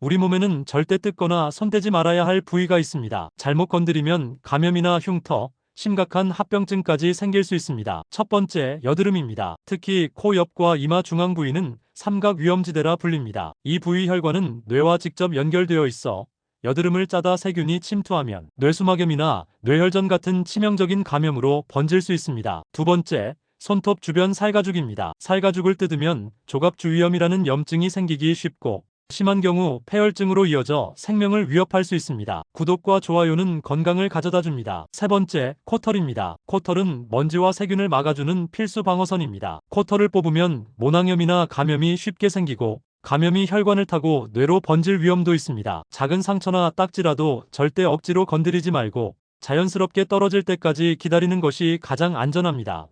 우리 몸에는 절대 뜯거나 손대지 말아야 할 부위가 있습니다. 잘못 건드리면 감염이나 흉터, 심각한 합병증까지 생길 수 있습니다. 첫 번째, 여드름입니다. 특히 코 옆과 이마 중앙 부위는 삼각 위험지대라 불립니다. 이 부위 혈관은 뇌와 직접 연결되어 있어 여드름을 짜다 세균이 침투하면 뇌수막염이나 뇌혈전 같은 치명적인 감염으로 번질 수 있습니다. 두 번째, 손톱 주변 살가죽입니다. 살가죽을 뜯으면 조갑주위염이라는 염증이 생기기 쉽고 심한 경우 폐혈증으로 이어져 생명을 위협할 수 있습니다. 구독과 좋아요는 건강을 가져다 줍니다. 세 번째, 코털입니다. 코털은 먼지와 세균을 막아주는 필수 방어선입니다. 코털을 뽑으면 모낭염이나 감염이 쉽게 생기고 감염이 혈관을 타고 뇌로 번질 위험도 있습니다. 작은 상처나 딱지라도 절대 억지로 건드리지 말고 자연스럽게 떨어질 때까지 기다리는 것이 가장 안전합니다.